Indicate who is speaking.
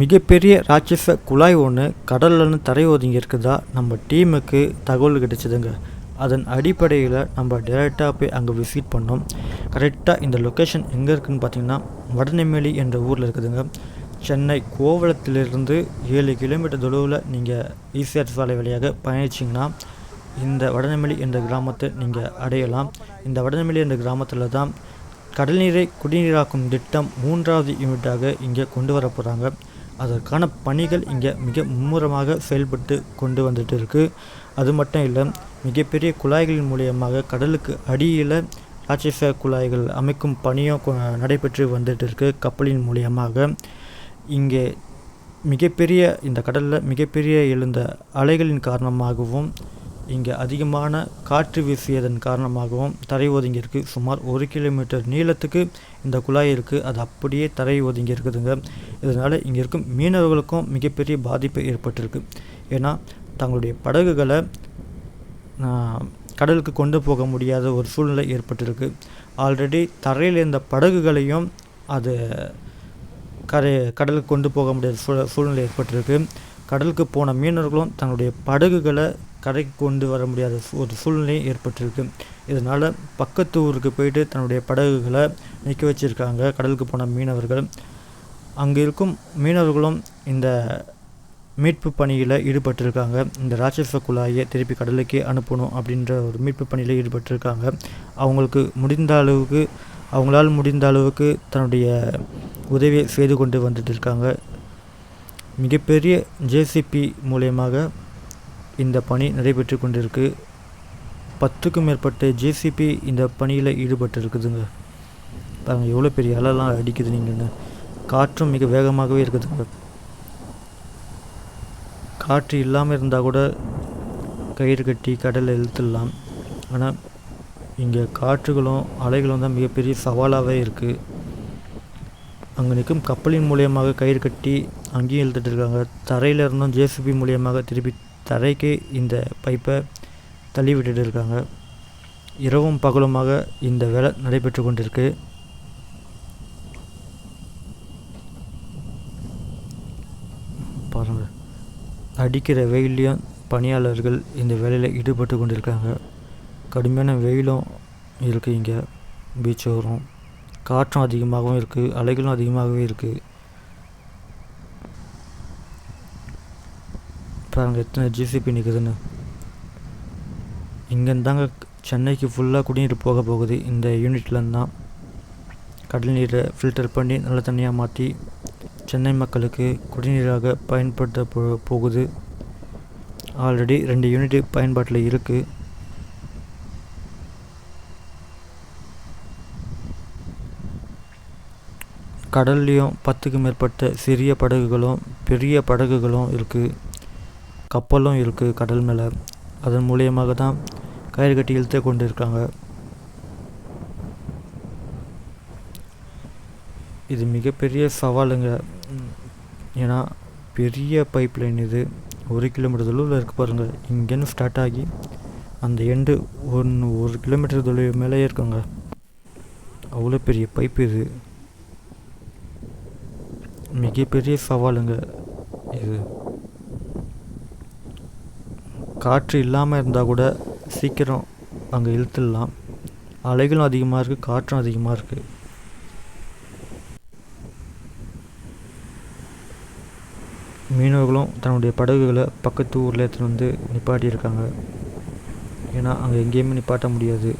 Speaker 1: மிகப்பெரிய ராட்சச குழாய் ஒன்று கடல்லன்னு தரை ஒதுங்கி இருக்குதா? நம்ம டீமுக்கு தகவல் கிடைச்சிதுங்க. அதன் அடிப்படையில் நம்ம டேரெக்டாக போய் அங்கே விசிட் பண்ணோம். கரெக்டாக இந்த லொக்கேஷன் எங்கே இருக்குதுன்னு பார்த்தீங்கன்னா வடநெம்மேலி என்ற ஊரில் இருக்குதுங்க. சென்னை கோவளத்திலிருந்து ஏழு கிலோமீட்டர் தொலைவில் நீங்கள் ஈசிஆர் சாலை வழியாக பயணிச்சிங்கன்னா இந்த வடநெம்மேலி என்ற கிராமத்தை நீங்கள் அடையலாம். இந்த வடநெம்மேலி என்ற கிராமத்தில் தான் கடல்நீரை குடிநீராக்கும் திட்டம் மூன்றாவது யூனிட்டாக இங்கே கொண்டு வர போகிறாங்க அதற்கான பணிகள் இங்கே மிக மும்முரமாக செயல்பட்டு கொண்டு வந்துட்டு இருக்கு அது மட்டும் இல்லை மிகப்பெரிய குழாய்களின் மூலியமாக கடலுக்கு அடியில் ராட்சச குழாய்கள் அமைக்கும் பணியும் கொ- நடைபெற்று வந்துட்டு இருக்கு கப்பலின் மூலியமாக. இங்கே மிகப்பெரிய இந்த கடலில் மிகப்பெரிய எழுந்த அலைகளின் காரணமாகவும் இங்கே அதிகமான காற்று வீசியதன் காரணமாகவும் தரை ஒதுங்கியிருக்கு. சுமார் ஒரு கிலோமீட்டர் நீளத்துக்கு இந்த குழாய் இருக்குது அது அப்படியே தரை ஒதுங்கி இருக்குதுங்க இதனால் இங்கே இருக்கும் மீனவர்களுக்கும் மிகப்பெரிய பாதிப்பு ஏற்பட்டிருக்கு. ஏன்னா தங்களுடைய படகுகளை கடலுக்கு கொண்டு போக முடியாத ஒரு சூழ்நிலை ஏற்பட்டிருக்கு. ஆல்ரெடி தரையில் இருந்த படகுகளையும் அது கரை கடலுக்கு கொண்டு போக முடியாத சூழ சூழ்நிலை ஏற்பட்டிருக்கு. கடலுக்கு போன மீனவர்களும் தங்களுடைய படகுகளை கரைக்கு கொண்டு வர முடியாத சூ- ஒரு சூழ்நிலை ஏற்பட்டிருக்கு. இதனால் பக்கத்து ஊருக்கு போயிட்டு தன்னுடைய படகுகளை நிற்க வச்சுருக்காங்க கடலுக்கு போன மீனவர்கள். அங்கே இருக்கும் மீனவர்களும் இந்த மீட்பு பணியில் ஈடுபட்டிருக்காங்க. இந்த ராட்சச குழாயை திருப்பி கடலுக்கே அனுப்பணும் அப்படின்ற ஒரு மீட்பு பணியில் ஈடுபட்டிருக்காங்க. அவங்களுக்கு முடிந்த அளவுக்கு அவங்களால் முடிந்த அளவுக்கு தன்னுடைய உதவியை செய்து கொண்டு வந்துட்டு இருக்காங்க. மிகப்பெரிய ஜேசிபி மூலயமாக இந்த பணி நடைபெற்று கொண்டிருக்கு. பத்துக்கும் மேற்பட்ட ஜேசிபி இந்த பணியில் ஈடுபட்டு இருக்குதுங்க பாருங்கள் எவ்வளோ பெரிய அலைலாம் அடிக்குது நீங்கன்னு காற்றும் மிக வேகமாகவே இருக்குதுங்க. காற்று இல்லாமல் இருந்தால் கூட கயிறு கட்டி கடலில் இழுத்துடலாம். ஆனால் இங்கே காற்றுகளும் அலைகளும் தான் மிகப்பெரிய சவாலாகவே இருக்குது அங்கே நிற்கும் கப்பலின் மூலியமாக கயிறு கட்டி அங்கேயும் இழுத்துட்டு இருக்காங்க. தரையில் இருந்தும் ஜேசிபி மூலியமாக திருப்பி தரைக்கு இந்த பைப்பை தள்ளி விட்டுட்டு இருக்காங்க இரவும் பகலுமாக இந்த வேலை நடைபெற்று கொண்டிருக்கு பாருங்கள் அடிக்கிற வெயிலையும் பணியாளர்கள் இந்த வேலையில் ஈடுபட்டு கொண்டிருக்காங்க. கடுமையான வெயிலும் இருக்குது இங்கே. பீச் ஓரம். காற்றும் அதிகமாகவும் இருக்குது அலைகளும் அதிகமாகவே இருக்குது பாருங்க எத்தனை ஜிசிபி நிற்குதுன்னு இங்கேருந்தாங்க சென்னைக்கு ஃபுல்லாக குடிநீர் போக போகுது. இந்த யூனிட்லேருந்தான் கடல் நீரை ஃபில்டர் பண்ணி நல்ல தண்ணியாக மாற்றி சென்னை மக்களுக்கு குடிநீராக பயன்படுத்த போ போகுது. ஆல்ரெடி ரெண்டு யூனிட் பயன்பாட்டில் இருக்குது கடல்லையும் பத்துக்கு மேற்பட்ட சிறிய படகுகளும் பெரிய படகுகளும் இருக்குது கப்பலும் இருக்குது கடல் மேலே. அதன் மூலியமாக தான் கயிறு கட்டி இழுத்து கொண்டு இருக்காங்க இது மிகப்பெரிய சவாலுங்க. ஏன்னா பெரிய பைப் லைன் இது. ஒரு கிலோமீட்டர் தொலைவில் இருக்குது பாருங்கள் இங்கேருந்து ஸ்டார்ட் ஆகி அந்த எண்டு ஒன்று ஒரு கிலோமீட்டர் தொலைவு மேலேயே இருக்குங்க. அவ்வளோ பெரிய பைப் இது. மிகப்பெரிய சவாலுங்க இது. காற்று இல்லாமல் இருந்தால் கூட சீக்கிரம் அங்கே இழுத்துடலாம். அலைகளும் அதிகமாக இருக்குது காற்றும் அதிகமாக இருக்குது மீனவர்களும் தன்னுடைய படகுகளை பக்கத்து ஊரில் எடுத்துகிட்டு வந்து நிப்பாட்டியிருக்காங்க. ஏன்னா அங்கே எங்கேயுமே நிப்பாட்ட முடியாது.